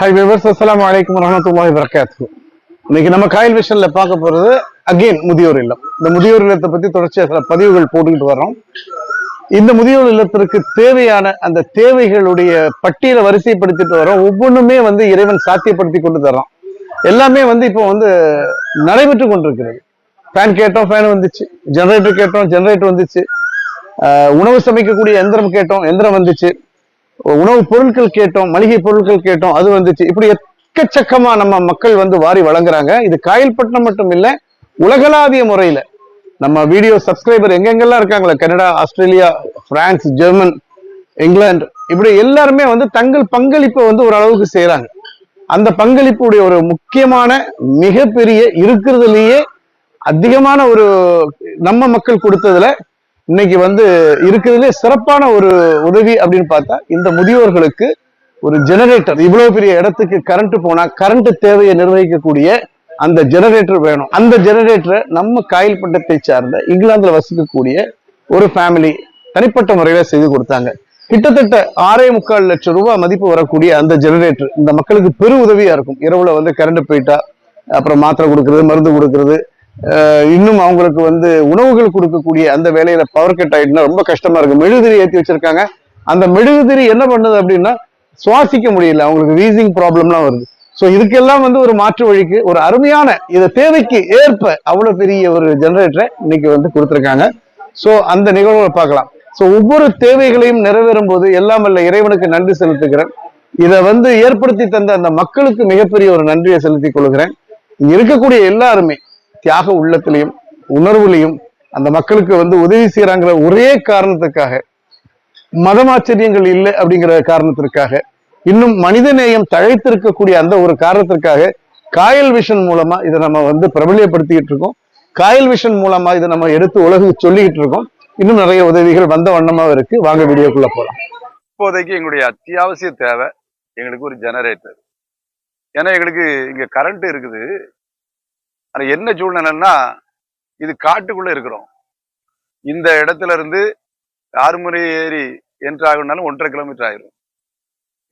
Hi viewers அஸ்லாம் வலைக்கம் வரமத்துல்லாஹி வரகாத்து இன்னைக்கு நம்ம காயல் விஷன்ல பார்க்க போறது அகைன் முதியோர் இல்லம். இந்த முதியோர் இல்லத்தை பத்தி தொடர்ச்சியாக சில பதிவுகள் போட்டுக்கிட்டு வரோம் இந்த முதியோர் இல்லத்திற்கு தேவையான அந்த தேவைகளுடைய பட்டியலை வரிசைப்படுத்திட்டு வரோம் ஒவ்வொன்றுமே வந்து இறைவன் சாத்தியப்படுத்தி கொண்டு தர்றான். எல்லாமே வந்து இப்போ வந்து நடைபெற்று கொண்டிருக்கிறது. ஃபேன் கேட்டோம் ஃபேன் வந்துச்சு. ஜெனரேட்டர் கேட்டோம் ஜெனரேட்டர் வந்துச்சு. உணவு சமைக்கக்கூடிய எந்திரம் கேட்டோம் எந்திரம் வந்துச்சு. உணவுப் பொருட்கள் கேட்டோம் மளிகை பொருட்கள் கேட்டோம் அது வந்துச்சு. இப்படி எக்கச்சக்கமா நம்ம மக்கள் வந்து வாரி வழங்குறாங்க. இது காயல்பட்டினம் மட்டும் இல்ல உலகளாவிய முறையில. நம்ம வீடியோ சப்ஸ்கிரைபர் எங்கெங்கெல்லாம் இருக்காங்களா Canada Australia France German England இப்படி எல்லாருமே வந்து தங்கள் பங்களிப்பை வந்து ஒரு அளவுக்கு செய்யறாங்க அந்த பங்களிப்புடைய ஒரு முக்கியமான மிகப்பெரிய இருக்கிறதுலயே அதிகமான ஒரு நம்ம மக்கள் கொடுத்ததுல இன்னைக்கு வந்து இருக்கிறதுலே சிறப்பான ஒரு உதவி அப்படின்னு பார்த்தா இந்த முதியோர்களுக்கு ஒரு ஜெனரேட்டர் இவ்வளவு பெரிய இடத்துக்கு கரண்ட் போனா கரண்ட் தேவையை நிர்வகிக்கக்கூடிய அந்த ஜெனரேட்டர் வேணும். அந்த ஜெனரேட்டரை நம்ம காயில் பட்டத்தை சார்ந்த இங்கிலாந்துல வசிக்கக்கூடிய ஒரு ஃபேமிலி தனிப்பட்ட முறையில செய்து கொடுத்தாங்க. கிட்டத்தட்ட ஆறே முக்கால் லட்சம் ரூபாய் மதிப்பு வரக்கூடிய அந்த ஜெனரேட்டர் இந்த மக்களுக்கு பெரு உதவியா இருக்கும். இரவுல வந்து கரண்ட் போயிட்டா அப்புறம் மாத்திரை கொடுக்கறது மருந்து கொடுக்கறது இன்னும் அவங்களுக்கு வந்து உணவுகள் கொடுக்கக்கூடிய அந்த வேலையில பவர் கட் ஆயிட்டுனா ரொம்ப கஷ்டமா இருக்கு. மெழுகுதிரி ஏற்றி வச்சிருக்காங்க. அந்த மெழுகுதிரி என்ன பண்ணுது அப்படின்னா சுவாசிக்க முடியல. அவங்களுக்கு வீசிங் ப்ராப்ளம்லாம் வருது. ஸோ இதுக்கெல்லாம் வந்து ஒரு மாற்று வழிக்கு ஒரு அருமையான இதை தேவைக்கு ஏற்ப அவ்வளவு பெரிய ஒரு ஜெனரேட்டரை இன்னைக்கு வந்து கொடுத்துருக்காங்க. ஸோ அந்த நிகழ்வுகளை பார்க்கலாம். ஸோ ஒவ்வொரு தேவைகளையும் நிறைவேறும் போது எல்லாம் வல்ல இறைவனுக்கு நன்றி செலுத்துகிறேன். இதை வந்து ஏற்படுத்தி தந்த அந்த மக்களுக்கு மிகப்பெரிய ஒரு நன்றியை செலுத்திக் கொள்கிறேன். இருக்கக்கூடிய எல்லாருமே தியாக உள்ளத்திலையும் உணர்வுலையும் அந்த மக்களுக்கு வந்து உதவி செய்யறாங்கிற ஒரே காரணத்துக்காக மதமாச்சரியங்கள் இல்லை அப்படிங்கிற காரணத்திற்காக இன்னும் மனித நேயம் தழைத்திருக்கக்கூடிய அந்த ஒரு காரணத்திற்காக காயல் விஷன் மூலமா இதை நம்ம வந்து பிரபலியப்படுத்திக்கிட்டு இருக்கோம். காயல் விஷன் மூலமா இதை நம்ம எடுத்து உலகுக்கு சொல்லிக்கிட்டு இருக்கோம். இன்னும் நிறைய உதவிகள் வந்த வண்ணமா இருக்கு. வாங்க வீடியோக்குள்ள போலாம். இப்போதைக்கு எங்களுடைய அத்தியாவசிய தேவை எங்களுக்கு ஒரு ஜெனரேட்டர் ஏன்னா எங்களுக்கு இங்க கரண்ட் இருக்குது. ஆனா என்ன சூழ்நிலைன்னா இது காட்டுக்குள்ள இருக்கிறோம். இந்த இடத்துல இருந்து ஆறுமுறை ஏறி என்ட்ரு ஆகணும்னாலும் ஒன்றரை கிலோமீட்டர் ஆயிரும்.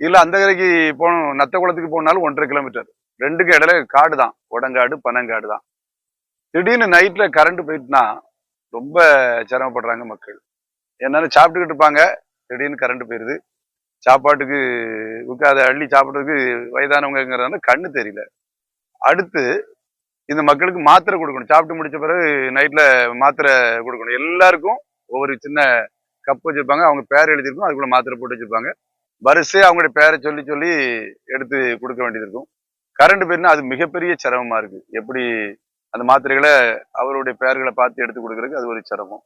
இல்லை அந்த கரைக்கு போகணும் நத்த குளத்துக்கு போனாலும் ஒன்றரை கிலோமீட்டர். ரெண்டுக்கும் இடையில காடு தான். உடங்காடு பனங்காடு தான். திடீர்னு நைட்ல கரண்ட் போயிட்டுனா ரொம்ப சிரமப்படுறாங்க மக்கள். என்னால சாப்பிட்டுக்கிட்டு இருப்பாங்க. திடீர்னு கரண்ட் போயிடுது சாப்பாட்டுக்கு உட்காத அள்ளி சாப்பிட்றதுக்கு வயதானவங்கிறதுனால கண்ணு தெரியல. அடுத்து இந்த மக்களுக்கு மாத்திரை கொடுக்கணும். சாப்பிட்டு முடிச்ச பிறகு நைட்ல மாத்திரை கொடுக்கணும். எல்லாருக்கும் ஒவ்வொரு சின்ன கப் வச்சிருப்பாங்க. அவங்க பேர் எழுதியிருக்கும். அதுக்குள்ள மாத்திரை போட்டு வச்சிருப்பாங்க. வரிசையா அவங்களுடைய பேரை சொல்லி சொல்லி எடுத்து கொடுக்க வேண்டியது இருக்கும். கரண்ட் பேர்னா அது மிகப்பெரிய சிரமமா இருக்கு. எப்படி அந்த மாத்திரைகளை அவருடைய பெயர்களை பார்த்து எடுத்து கொடுக்கறதுக்கு அது ஒரு சிரமம்.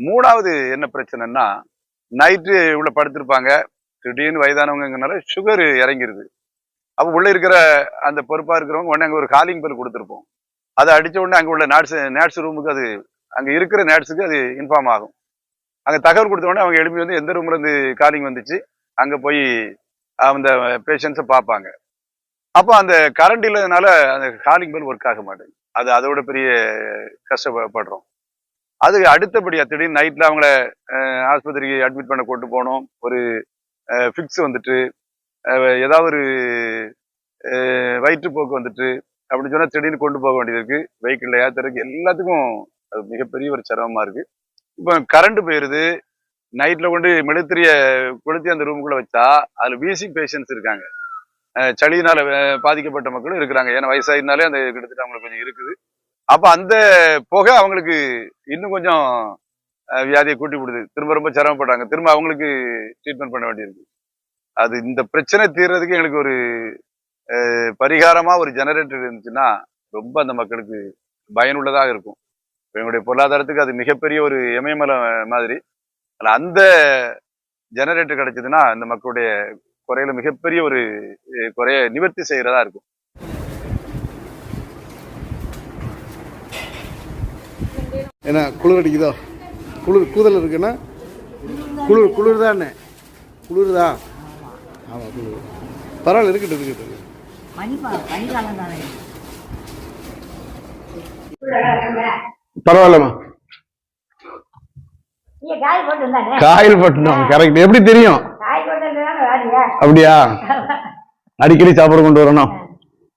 மூணாவது என்ன பிரச்சனைன்னா நைட்டு இவ்வளோ படுத்திருப்பாங்க. திடீர்னு வயதானவங்கனால சுகர் இறங்கிருது. அப்போ உள்ளே இருக்கிற அந்த பொறுப்பாக இருக்கிறவங்க உடனே அங்கே ஒரு காலிங் பெல் கொடுத்துருப்போம். அதை அடிச்ச உடனே அங்கே உள்ள நேட்ஸ் நேட்ஸ் ரூமுக்கு அது அங்கே இருக்கிற நேட்ஸுக்கு அது இன்ஃபார்ம் ஆகும். அங்கே தகவல் கொடுத்த உடனே அவங்க எழுப்பி வந்து எந்த ரூம்ல இருந்து காலிங் வந்துச்சு அங்கே போய் அந்த பேஷண்ட்ஸை பார்ப்பாங்க. அப்போ அந்த கரண்ட் இல்லாதனால அந்த காலிங் பெல் ஒர்க் ஆக மாட்டேங்குது. அது அதோட பெரிய கஷ்டப்படுறோம். அது அடுத்தபடியாக திடீர்னு நைட்டில் அவங்கள ஆஸ்பத்திரிக்கு அட்மிட் பண்ண கொண்டு போனோம். ஒரு ஃபிக்ஸ் வந்துட்டு ஏதாவது ஒரு வயிற்றுப்போக்கு வந்துட்டு அப்படின்னு சொன்னால் திடீர்னு கொண்டு போக வேண்டியது இருக்குது வெஹிக்கிளில் ஏற்றுறதுக்கு எல்லாத்துக்கும் அது மிகப்பெரிய ஒரு சிரமமாக இருக்குது இப்போ கரண்ட் போயிடுது நைட்டில் கொண்டு மெழுத்திரிய கொளுத்தி அந்த ரூமுக்குள்ளே வச்சா அதில் வீசிங் பேஷண்ட்ஸ் இருக்காங்க. சளியினால் பாதிக்கப்பட்ட மக்களும் இருக்கிறாங்க. ஏன்னா வயசாயிருந்தாலே அந்த கிட்டத்தட்ட அவங்களுக்கு கொஞ்சம் இருக்குது. அப்போ அந்த புகை அவங்களுக்கு இன்னும் கொஞ்சம் வியாதியை கூட்டி விடுது. திரும்ப ரொம்ப சிரமப்படுறாங்க. திரும்ப அவங்களுக்கு ட்ரீட்மெண்ட் பண்ண வேண்டியிருக்கு அது இந்த பிரச்சனை தீர்றதுக்கு எங்களுக்கு ஒரு பரிகாரமா ஒரு ஜெனரேட்டர் இருந்துச்சுன்னா ரொம்ப அந்த மக்களுக்கு பயனுள்ளதாக இருக்கும். எங்களுடைய பொருளாதாரத்துக்கு அது மிகப்பெரிய ஒரு இமயமலை மாதிரி. அந்த ஜெனரேட்டர் கிடைச்சதுன்னா இந்த மக்களுடைய குறையில மிகப்பெரிய ஒரு குறைய நிவர்த்தி செய்யறதா இருக்கும். என்ன குளிர் அடிக்குதோ? குளிர் கூதல் இருக்குன்னா குளிர் குளிர் தானே? குளிருதா ஆமாம் குளிர் பரவாயில்ல இருக்கட்டும் இருக்கட்டும். பரவாயில்லம்மா. காயல் பட்டணம் கரெக்ட் எப்படி தெரியும்? அப்படியா? அடிக்கடி சாப்பாடு கொண்டு வரணும்.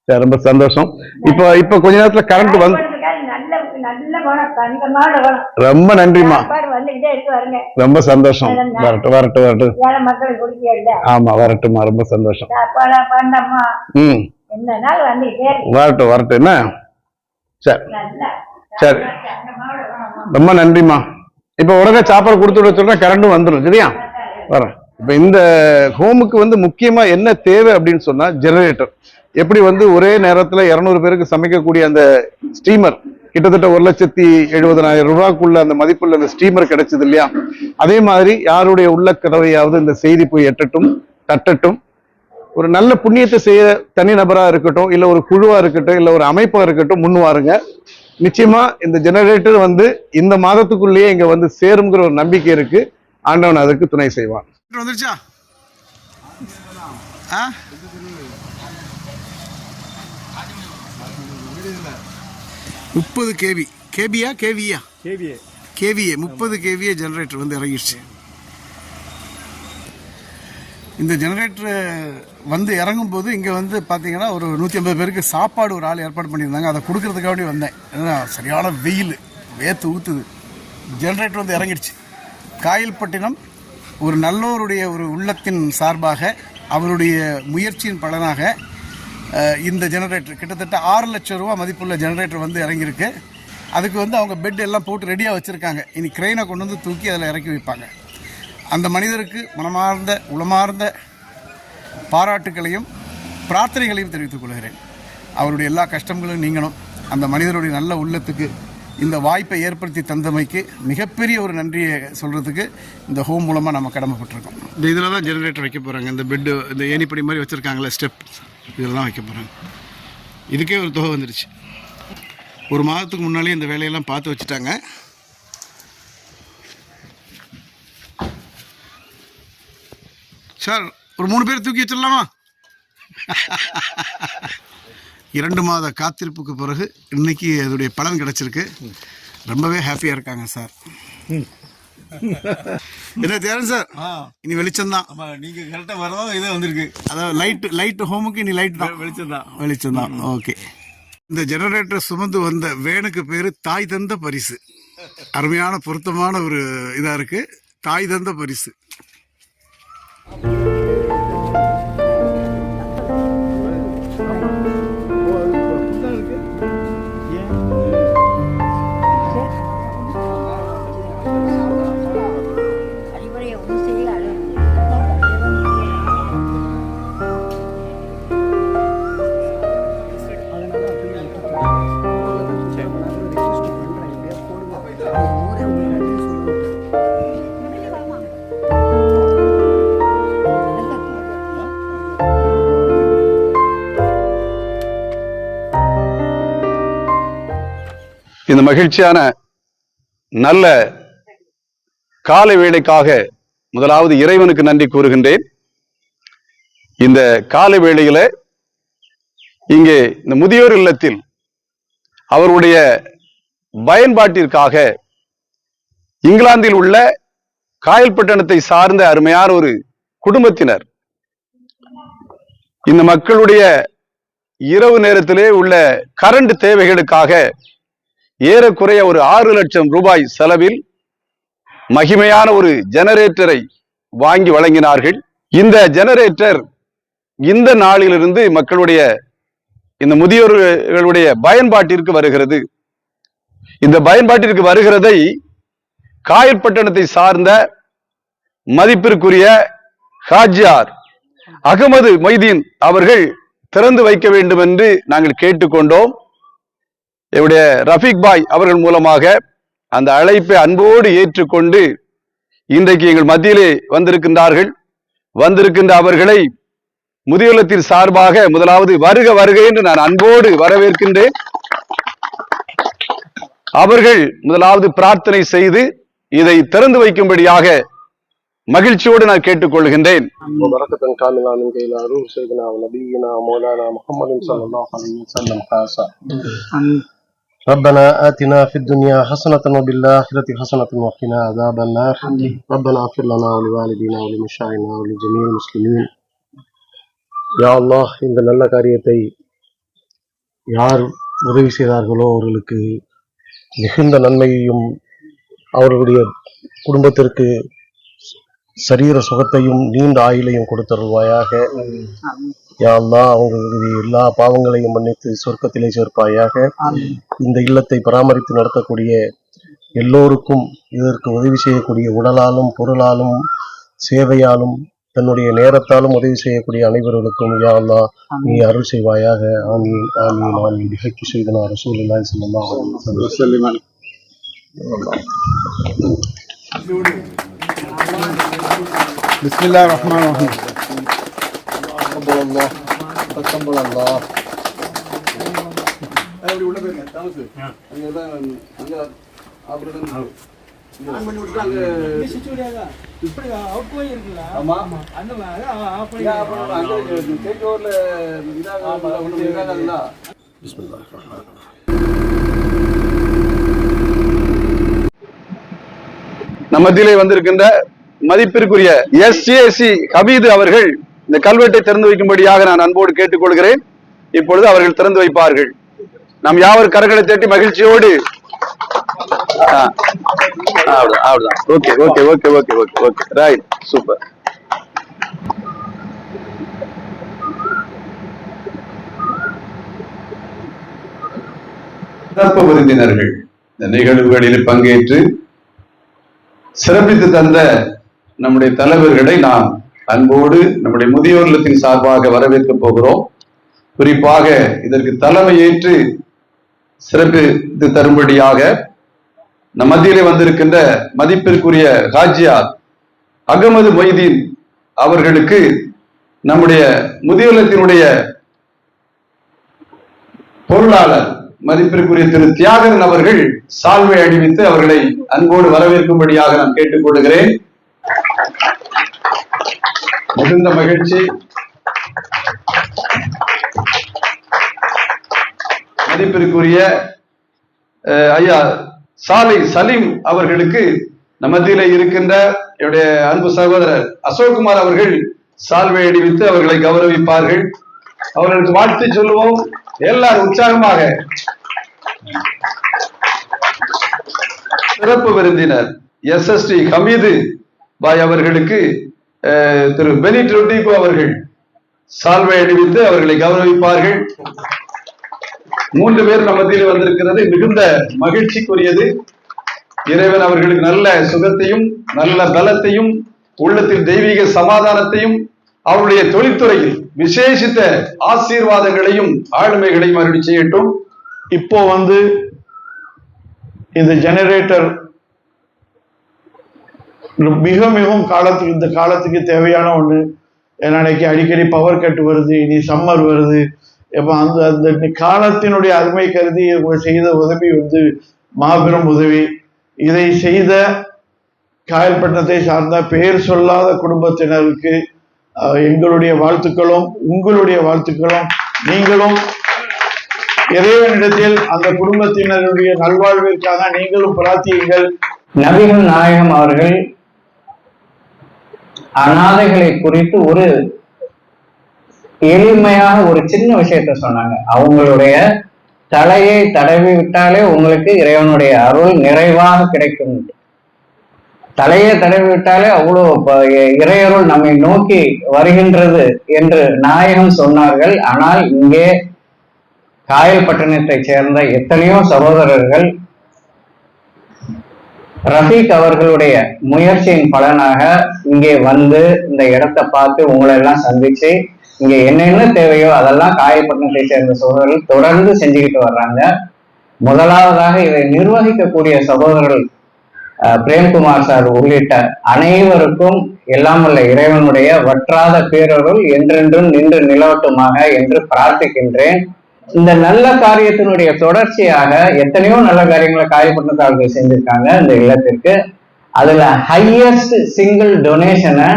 சரி ரொம்ப சந்தோஷம். இப்போ இப்போ கொஞ்ச நேரத்துல கரண்ட் வந்து நல்ல நல்ல குணம் தங்கமான குணம் ரொம்ப வருங்க ரொம்ப சந்தோஷம். வரட்டும் வரட்டும் வரட்டும் ஆமா வரட்டும்மா ரொம்ப சந்தோஷம். ம். வரட்டும் வரட்டும் என்ன? சரி. ரொம்ப நன்றிம்மா. இப்போ உடனே சாப்பாடு கொடுத்து விட சொல்றேன் கரண்டும் வந்துடும் சரியா? வரேன். இப்போ இந்த ஹோமுக்கு வந்து முக்கியமா என்ன தேவை அப்படின்னு சொன்னா ஜெனரேட்டர் எப்படி வந்து ஒரே நேரத்துல இருநூறு பேருக்கு சமைக்கக்கூடிய அந்த ஸ்டீமர் கிட்டத்தட்ட ஒரு லட்சத்தி எழுபதனாயிரம் ரூபாய்க்குள்ள அந்த மதிப்புள்ள அந்த ஸ்டீமர் கிடைச்சது இல்லையா? அதே மாதிரி யாருடைய உள்ள கதவையாவது இந்த செய்தி போய் எட்டட்டும் தட்டட்டும். ஒரு நல்ல புண்ணியத்தை செய்ய தனி நபராக இருக்கட்டும் இல்ல ஒரு குழுவா இருக்கட்டும் இல்ல ஒரு அமைப்பா இருக்கட்டும் முன் வாருங்க. நிச்சயமா இந்த ஜெனரேட்டர் வந்து இந்த மாதத்துக்குள்ளேயே இங்க வந்து சேருங்கிற ஒரு நம்பிக்கை இருக்கு. ஆண்டவன் அதற்கு துணை செய்வான். வந்துருச்சா? ஆ? முப்பது கேவி கேபியா கேவியா கேவிஏ கேவிஏ முப்பது கேவிஏ ஜெனரேட்டர் வந்து இறங்கிடுச்சு இந்த ஜெனரேட்டர் வந்து இறங்கும் போது இங்கே வந்து பார்த்தீங்கன்னா ஒரு நூற்றி ஐம்பது பேருக்கு சாப்பாடு ஒரு ஆள் ஏற்பாடு பண்ணியிருந்தாங்க. அதை கொடுக்கறதுக்காண்டி வந்தேன். ஏன்னா சரியான வெயில் வேத்து ஊற்றுது ஜெனரேட்டர் வந்து இறங்கிடுச்சு காயல்பட்டினம் ஒரு நல்லோருடைய ஒரு உள்ளத்தின் சார்பாக அவருடைய முயற்சியின் பலனாக இந்த ஜெனரேட்டர் கிட்டத்தட்ட ஆறு லட்சம் ரூபா மதிப்புள்ள ஜெனரேட்டர் வந்து இறங்கியிருக்கு. அதுக்கு வந்து அவங்க பெட் எல்லாம் போட்டு ரெடியாக வச்சுருக்காங்க. இனி க்ரெயினை கொண்டு வந்து தூக்கி அதில் இறக்கி வைப்பாங்க. அந்த மனிதருக்கு மனமார்ந்த உளமார்ந்த பாராட்டுக்களையும் பிரார்த்தனைகளையும் தெரிவித்துக் கொள்கிறேன். அவருடைய எல்லா கஷ்டங்களும் நீங்கணும். அந்த மனிதருடைய நல்ல உள்ளத்துக்கு இந்த வாய்ப்பை ஏற்படுத்தி தந்தமைக்கு மிகப்பெரிய ஒரு நன்றியை சொல்கிறதுக்கு இந்த ஹோம் மூலமாக நம்ம கடமைப்பட்டிருக்கோம். இந்த இதில் தான் ஜெனரேட்டர் வைக்க போகிறாங்க இந்த பெட்டு இந்த ஏணிப்படி மாதிரி வச்சுருக்காங்களே ஸ்டெப் இதெல்லாம் வைக்க போகிறாங்க இதுக்கே ஒரு தொகை வந்துடுச்சு ஒரு மாதத்துக்கு முன்னாலே இந்த வேலையெல்லாம் பார்த்து வச்சுட்டாங்க. சார் ஒரு மூணு பேர் தூக்கி வச்சிடலாமா? இரண்டு மாத காத்திருப்புக்கு பிறகு இன்னைக்கு அதோடைய பலன் கிடச்சிருக்கு. ரொம்பவே ஹாப்பியாக இருக்காங்க சார். ம். என்ன தேரன் சார்? இனி வெளிச்சம்தான் ஆமா நீங்க கரெக்டா வரதும் இதே வந்திருக்கு. அதாவது லைட் லைட் ஹோமுக்கு இனி லைட் தான். வெளிச்சம் தான். வெளிச்சம் தான். ஓகே இந்த ஜெனரேட்டர் சுமந்து வந்த வேனுக்கு பேரு தாய் தந்த பரிசு. அருமையான பொருத்தமான ஒரு இதா இருக்கு. தாய் தந்த பரிசு. இந்த மகிழ்ச்சியான நல்ல காலை வேளைக்காக முதலாவது இறைவனுக்கு நன்றி கூறுகின்றேன். இந்த காலை வேளையில இங்கே இந்த முதியோர் இல்லத்தில் அவருடைய பயன்பாட்டிற்காக இங்கிலாந்தில் உள்ள காயல்பட்டணத்தை சார்ந்த அருமையான ஒரு குடும்பத்தினர். இந்த மக்களுடைய இரவு நேரத்திலே உள்ள கரண்ட் தேவைகளுக்காக ஏறக்குறைய ஒரு ஆறு லட்சம் ரூபாய் செலவில் மகிமையான ஒரு ஜெனரேட்டரை வாங்கி வழங்கினார்கள். இந்த ஜெனரேட்டர் இந்த நாளிலிருந்து மக்களுடைய இந்த முதியோர்களுடைய பயன்பாட்டிற்கு வருகிறது. இந்த பயன்பாட்டிற்கு வருகிறதை காயற்பட்டணத்தை சார்ந்த மதிப்பிற்குரிய ஹாஜியார் அகமது மொய்தீன் அவர்கள் திறந்து வைக்க வேண்டும் என்று நாங்கள் கேட்டுக்கொண்டோம். என்னுடைய ரஃபீக் பாய் அவர்கள் மூலமாக அந்த அழைப்பை அன்போடு ஏற்றுக்கொண்டு இன்றைக்கு எங்கள் மத்தியிலே வந்திருக்கின்றார்கள். வந்திருக்கின்ற அவர்களை முதியுள்ளத்தின் சார்பாக முதலாவது வருக வருக என்று நான் அன்போடு வரவேற்கின்றேன். அவர்கள் முதலாவது பிரார்த்தனை செய்து இதை திறந்து வைக்கும்படியாக மகிழ்ச்சியோடு நான் கேட்டுக்கொள்கின்றேன். ربنا آتنا في الدنيا حسنة وفي الآخرة حسنة وقنا عذاب النار ربنا اغفر لنا ولوالدينا ولمشايخنا ولجميع المسلمين யா அல்லாஹ் இந்த நல்ல காரியத்தை யார் உதவி செய்தார்களோ அவர்களுக்கு மிகுந்த நன்மையையும் அவர்களுடைய குடும்பத்திற்கு சரீர சுகத்தையும் நீண்ட ஆயுளையும் கொடுத்தருள்வாயாக யா அல்லாஹ் அவர்களுடைய எல்லா பாவங்களையும் மன்னித்து சொர்க்கத்திலே சேர்ப்பாயாக. இந்த இல்லத்தை பராமரித்து நடத்தக்கூடிய எல்லோருக்கும் இதற்கு உதவி செய்யக்கூடிய உடலாலும் பொருளாலும் சேவையாலும் தன்னுடைய நேரத்தாலும் உதவி செய்யக்கூடிய அனைவர்களுக்கும் யா அல்லாஹ் நீ அருள் செய்வாயாக. ஆமீன் ஆமீன் ஆமீன். பிஹக்கி செய்தனா ரசூலுல்லாஹி ஸல்லல்லாஹு அல்லா அப்படி உள்ள போயிருங்க தாமஸ் அங்கே தான் அங்கே அல்லாஹ் நம்ம மத்தியிலே வந்திருக்கின்ற மதிப்பிற்குரிய எஸ் சி ஹபீது அவர்கள் இந்த கல்வெட்டை திறந்து வைக்கும்படியாக நான் அன்போடு கேட்டுக்கொள்கிறேன். இப்பொழுது அவர்கள் திறந்து வைப்பார்கள். நாம் யாவர் கரங்களை தட்டி மகிழ்ச்சியோடு okay okay okay okay okay okay right super சிறப்பு விருந்தினர்கள் இந்த நிகழ்வுகளில் பங்கேற்று சிறப்பித்து தந்த நம்முடைய தலைவர்களை நாம் அன்போடு நம்முடைய முதியோர் இல்லத்தின் சார்பாக வரவேற்கப் போகிறோம். குறிப்பாக இதற்கு தலைமை ஏற்று சிறப்பித்து தரும்படியாக நம் மத்தியிலே வந்திருக்கின்ற மதிப்பிற்குரிய ஹாஜியா அகமது மொய்தீன் அவர்களுக்கு நம்முடைய முதியோலத்தினுடைய பொருளாளர் மதிப்பிற்குரிய திரு தியாகரன் அவர்கள் சால்வை அணிவித்து அவர்களை அன்போடு வரவேற்கும்படியாக நான் கேட்டுக்கொள்கிறேன். மிகுந்த மகிழ்ச்சி. மதிப்பிற்குரிய ஐயா சாலை சலீம் அவர்களுக்கு நமதியில இருக்கின்ற என்னுடைய அன்பு சகோதரர் அசோக்குமார் அவர்கள் சால்வை அணிவித்து அவர்களை கௌரவிப்பார்கள். அவர்களுக்கு வாழ்த்து சொல்லுவோம். எல்லாரும் உற்சாகமாக. சிறப்பு விருந்தினர் எஸ் எஸ் டி ஹமீது பாய் அவர்களுக்கு திரு பெனிட் ரொட்டிகோ அவர்கள் சால்வை அணிவித்து அவர்களை கௌரவிப்பார்கள். மூன்று பேர் நம்ம மத்தியில் வந்திருக்கிறது. மிகுந்த மகிழ்ச்சிக்குரியது. இறைவன் அவர்களுக்கு நல்ல சுகத்தையும் நல்ல பலத்தையும் உள்ளத்தில் தெய்வீக சமாதானத்தையும் அவருடைய தொழில்துறையில் விசேஷித்த ஆசீர்வாதங்களையும் ஆளுமைகளையும் அருளி செய்யட்டும். இப்போ வந்து இந்த ஜெனரேட்டர் மிக மிகவும் காலத்துக்கு இந்த காலத்துக்கு தேவையான ஒன்று நாளைக்கு அடிக்கடி பவர் கட் வருது இனி சம்மர் வருது. இப்போ அந்த அந்த காலத்தினுடைய அருமை கருதி செய்த உதவி வந்து மாபெரும் உதவி. இதை செய்த காயல்பட்டினத்தை சார்ந்த பெயர் சொல்லாத குடும்பத்தினருக்கு எங்களுடைய வாழ்த்துக்களும் உங்களுடைய வாழ்த்துக்களும் நீங்களும். இறைவனிடத்தில் அந்த குடும்பத்தினருடைய நல்வாழ்விற்காக நீங்களும் பிரார்த்தியுங்கள். நபிகள் நாயகம் அவர்கள் அனாதைகளை குறித்து ஒரு எளிமையாக ஒரு சின்ன விஷயத்த சொன்னாங்க. அவங்களுடைய தலையை தடவி விட்டாலே உங்களுக்கு இறைவனுடைய அருள் நிறைவாக கிடைக்கும். தலையை தடவி விட்டாலே அவ்வளோ இறையருள் நம்மை நோக்கி வருகின்றது என்று நாயகம் சொன்னார்கள். ஆனால் இங்கே காயல்பட்டினத்தைச் சேர்ந்த எத்தனையோ சகோதரர்கள் ரஃபீக் அவர்களுடைய முயற்சியின் பலனாக இங்கே வந்து இந்த இடத்தை பார்த்து உங்களை எல்லாம் சந்திச்சு இங்க என்னென்ன தேவையோ அதெல்லாம் காயப்பட்டினத்தை சேர்ந்த சகோதரர்கள் தொடர்ந்து செஞ்சுக்கிட்டு வர்றாங்க. முதலாவதாக இதை நிர்வகிக்கக்கூடிய சகோதரர்கள் பிரேம்குமார் சார் உள்ளிட்ட அனைவருக்கும் எல்லாம் வல்ல இறைவனுடைய வற்றாத பேரருள் என்றென்றும் நின்று நிலவட்டுமாக என்று பிரார்த்திக்கின்றேன். இந்த நல்ல காரியத்தினுடைய தொடர்ச்சியாக எத்தனையோ நல்ல காரியங்களை காயப்பட்டினத்தார்கள் செஞ்சிருக்காங்க இந்த இல்லத்திற்கு. அதுல ஹையஸ்ட் சிங்கிள் டொனேஷனை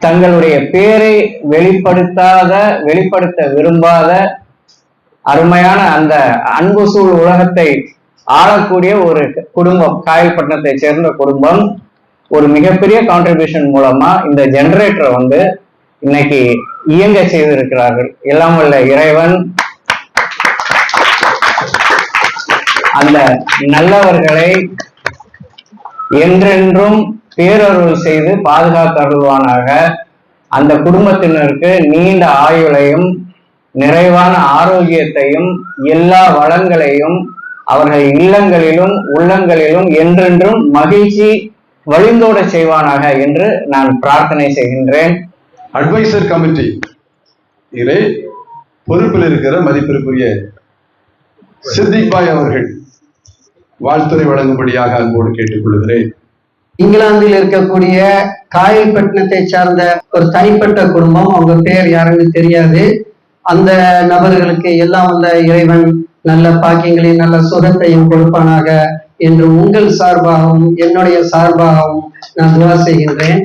தங்களுடைய பேரை வெளிப்படுத்தாத வெளிப்படுத்த விரும்பாத அருமையான அந்த அன்பு சூழ் உலகத்தை ஆளக்கூடிய ஒரு குடும்பம் காயல்பட்டினத்தை சேர்ந்த குடும்பம். ஒரு மிகப்பெரிய கான்ட்ரிபியூஷன் மூலமா இந்த ஜெனரேட்டரை வந்து இன்னைக்கு இயங்க செய்திருக்கிறார்கள். எல்லாம் உள்ள இறைவன் அந்த நல்லவர்களை என்றென்றும் பேரருள் செய்து பாதுகாத்தருள்வானாக. அந்த குடும்பத்தினருக்கு நீண்ட ஆயுளையும் நிறைவான ஆரோக்கியத்தையும் எல்லா வளங்களையும் அவர்கள் இல்லங்களிலும் உள்ளங்களிலும் என்றென்றும் மகிழ்ச்சி வழிந்தோட செய்வானாக என்று நான் பிரார்த்தனை செய்கின்றேன். அட்வைசர் கமிட்டி இதிலே பொறுப்பில் இருக்கிற மதிப்பிற்குரிய சித்திக் பாய் அவர்கள் வாழ்த்துறை வழங்கும்படியாக அன்போடு கேட்டுக்கொள்கிறேன். இங்கிலாந்தில் இருக்கக்கூடிய காயல்பட்டினத்தை சார்ந்த ஒரு தனிப்பட்ட குடும்பம் அவங்க பேர் யாருன்னு தெரியாது. அந்த நபர்களுக்கு எல்லாம் வந்த இறைவன் நல்ல பாக்கியங்களையும் நல்ல சுகத்தையும் கொடுப்பானாக என்று உங்கள் சார்பாகவும் என்னுடைய சார்பாகவும் நான் துவா செய்கின்றேன்.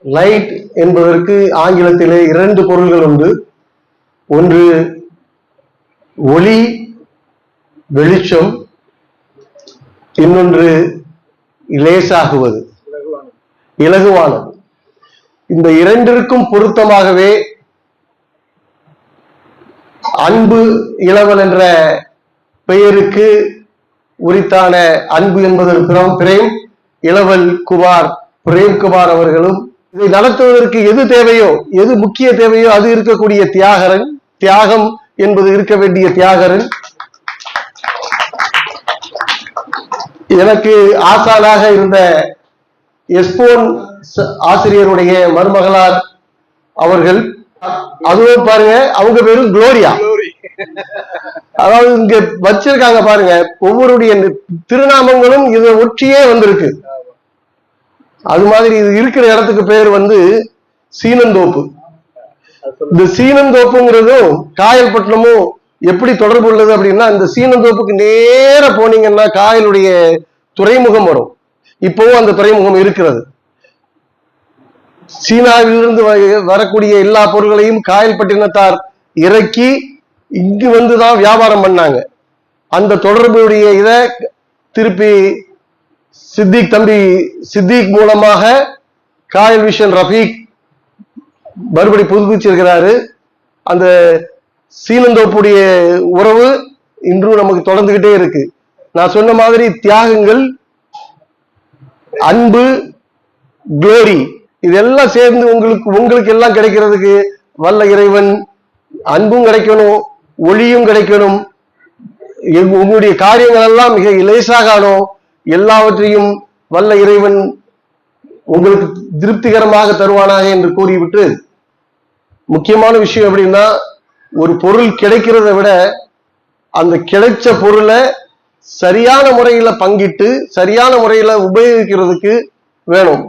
லைட் என்பதற்கு ஆங்கிலத்திலே இரண்டு பொருள்கள் உண்டு. ஒன்று ஒளி வெளிச்சம் இன்னொன்று லேசாகுவது இலகுவானது. இந்த இரண்டிற்கும் பொருத்தமாகவே அன்பு இளவல் என்ற பெயருக்கு உரித்தான அன்பு என்பதற்கு பிரேம் பிரேம் இளவல் குமார் பிரேம்குமார் அவர்களும் இதை நடத்துவதற்கு எது தேவையோ எது முக்கிய தேவையோ அது இருக்கக்கூடிய தியாகரன் தியாகம் என்பது இருக்க வேண்டிய தியாகரன். எனக்கு ஆசானாக இருந்த எஸ்போன் ஆசிரியருடைய மருமகளார் அவர்கள் அதுவும் பாருங்க அவங்க பேரும் குளோரியா. அதாவது இங்க வச்சிருக்காங்க பாருங்க ஒவ்வொருடைய திருநாமங்களும் இதை ஒற்றியே வந்திருக்கு. அது மாதிரி இது இருக்கிற இடத்துக்கு பேர் வந்து சீனந்தோப்பு. இந்த சீனந்தோப்புங்கிறதும் காயல்பட்டினமும் எப்படி தொடர்பு உள்ளது அப்படின்னா இந்த சீனந்தோப்புக்கு நேர போனீங்கன்னா காயலுடைய துறைமுகம் வரும். இப்போவும் அந்த துறைமுகம் இருக்கிறது. சீனாவிலிருந்து வ- வரக்கூடிய எல்லா பொருட்களையும் காயல்பட்டினத்தார் இறக்கி இங்கு வந்துதான் வியாபாரம் பண்ணாங்க. அந்த தொடர்புடைய இதை திருப்பி சித்திக் தம்பி சித்திக் மூலமாக காயல் விஷன் ரஃபீக் மறுபடி புதுப்பிச்சிருக்கிறாரு. அந்த சீனந்தோப்புடைய உறவு இன்றும் நமக்கு தொடர்ந்துகிட்டே இருக்கு. நான் சொன்ன மாதிரி தியாகங்கள் அன்பு குளோரி இதெல்லாம் சேர்ந்து உங்களுக்கு உங்களுக்கு எல்லாம் கிடைக்கிறதுக்கு வல்ல இறைவன் அன்பும் கிடைக்கணும் ஒளியும் கிடைக்கணும். உங்களுடைய காரியங்கள் எல்லாம் மிக லேசாகணும் எல்லாவற்றையும் வல்ல இறைவன் உங்களுக்கு திருப்திகரமாக தருவானாக என்று கூறிவிட்டு முக்கியமான விஷயம் எப்படின்னா ஒரு பொருள் கிடைக்கிறத விட அந்த கிடைச்ச பொருளை சரியான முறையில பங்கிட்டு சரியான முறையில உபயோகிக்கிறதுக்கு வேணும்.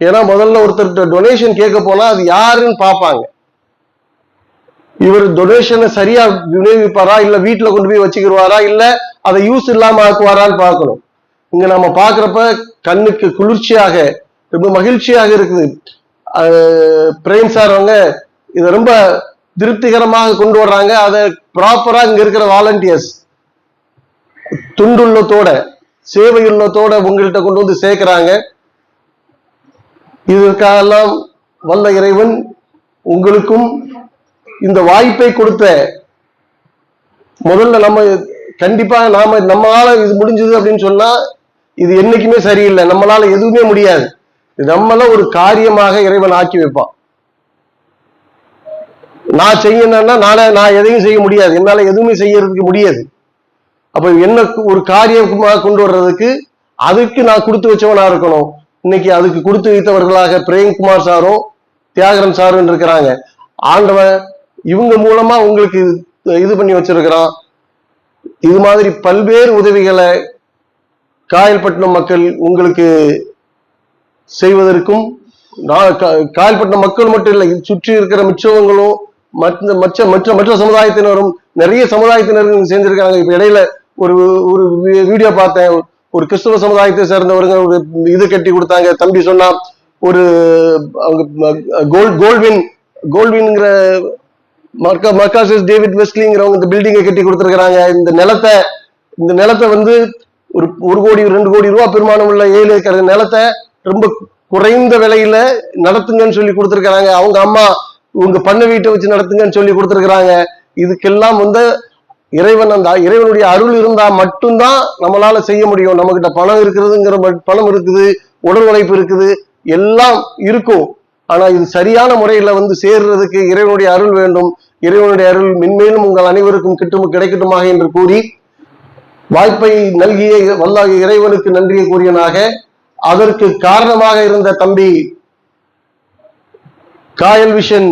ஏன்னா முதல்ல ஒருத்தர் டொனேஷன் கேட்க போனா அது யாருன்னு பார்ப்பாங்க. இவர் டொனேஷனை சரியா விநியோகிப்பாரா இல்ல வீட்டுல கொண்டு போய் வச்சுக்கிடுவாரா இல்ல அதை யூஸ் இல்லாம ஆக்குவாரான்னு பார்க்கணும். இங்க நம்ம பாக்குறப்ப கண்ணுக்கு குளிர்ச்சியாக ரொம்ப மகிழ்ச்சியாக இருக்குது. பிரேம் சார் அவங்க இதை ரொம்ப திருப்திகரமாக கொண்டு வர்றாங்க. அதை ப்ராப்பரா இங்க இருக்கிற வாலண்டியர்ஸ் துண்டுள்ளத்தோட சேவையுள்ளத்தோட உங்கள்கிட்ட கொண்டு வந்து சேர்க்கிறாங்க. இதற்காகலாம் வல்ல இறைவன் உங்களுக்கும் இந்த வாய்ப்பை கொடுத்த முதல்ல நம்ம கண்டிப்பாக நாம நம்மளால இது முடிஞ்சது அப்படின்னு சொன்னா இது என்னைக்குமே சரியில்லை. நம்மளால எதுவுமே முடியாது. நம்மள ஒரு காரியமாக இறைவன் ஆக்கி வைப்பான். நான் செய்யணும்னா நானே நான் எதையும் செய்ய முடியாது. என்னால எதுவுமே செய்யறதுக்கு முடியாது. அப்ப என்ன ஒரு காரியமாக கொண்டு வர்றதுக்கு அதுக்கு நான் கொடுத்து வச்சவனா இருக்கணும். இன்னைக்கு அதுக்கு கொடுத்து வைத்தவர்களாக பிரேம்குமார் சாரும் தியாகரன் சாரும் இருக்கிறாங்க. ஆண்டவன் இவங்க மூலமா உங்களுக்கு இது- இது பண்ணி வச்சிருக்கிறான். இது மாதிரி பல்வேறு உதவிகளை காயல்பட்டினம் மக்கள் உங்களுக்கு செய்வதற்கும் நான் கா- காயல்பட்டினம் மக்கள் மட்டும் இல்லை இது சுற்றி இருக்கிற மிச்சவங்களும் மற்ற மற்ற மற்ற மற்ற சமுதாயத்தினரும் நிறைய சமுதாயத்தினரும் சேர்ந்திருக்காங்க இப்ப இடையில ஒரு ஒரு வீடியோ பார்த்தேன். ஒரு கிறிஸ்தவ சமுதாயத்தை சேர்ந்தவருங்க ஒரு இது கட்டி கொடுத்தாங்க. தம்பி சொன்னா ஒரு அவங்க கோல்ட் கோல்வின் கோல்வின்ங்கிற மர்கா மர்காசஸ் டேவிட் வெஸ்லிங்கிறவங்க இந்த பில்டிங்கை கட்டி கொடுத்துருக்காங்க இந்த நிலத்தை இந்த நிலத்தை வந்து ஒரு ஒரு கோடி ரெண்டு கோடி ரூபா பெருமானம் உள்ள ஏழு ஏக்கர் நிலத்தை ரொம்ப குறைந்த விலையில நடத்துங்கன்னு சொல்லி கொடுத்துருக்காங்க அவங்க அம்மா உங்க பண்ண வீட்டை வச்சு நடத்துங்கன்னு சொல்லி கொடுத்துருக்குறாங்க. இதுக்கெல்லாம் வந்து இறைவன் அந்த இறைவனுடைய அருள் இருந்தா மட்டும்தான் நம்மளால செய்ய முடியும். நம்ம கிட்ட பணம் இருக்கிறதுங்கிற மட்- பணம் இருக்குது உடல் உழைப்பு இருக்குது எல்லாம் இருக்கும். ஆனா இது சரியான முறையில வந்து சேர்றதுக்கு இறைவனுடைய அருள் வேண்டும். இறைவனுடைய அருள் மென்மேலும் உங்கள் அனைவருக்கும் கிட்டும் கிடைக்கட்டுமாக என்று கூறி வாய்ப்பை நல்கிய வல்லாகிய இறைவனுக்கு நன்றியை கூறியனாக அதற்கு காரணமாக இருந்த தம்பி காயல் விஷன்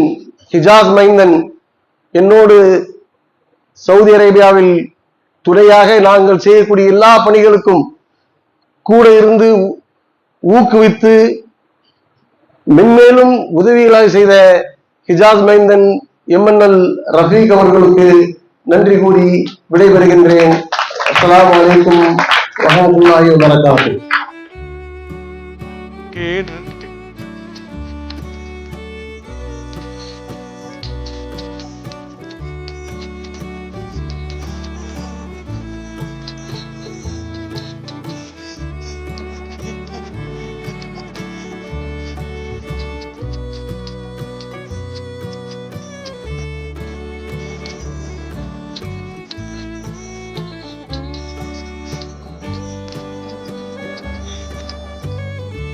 ஹிஜாஸ் மைந்தன் என்னோடு சவுதி அரேபியாவில் துணையாக நாங்கள் செய்யக்கூடிய எல்லா பணிகளுக்கும் கூட இருந்து ஊக்குவித்து மென்மேலும் உதவிகளாக செய்த ஹிஜாஸ் மைந்தன் எம்என்எல் ரஃபீக் அவர்களுக்கு நன்றி கூறி விடைபெறுகின்றேன். അസ്സാം വലൈക്കും വരഹമുല്ലാ വാത്തു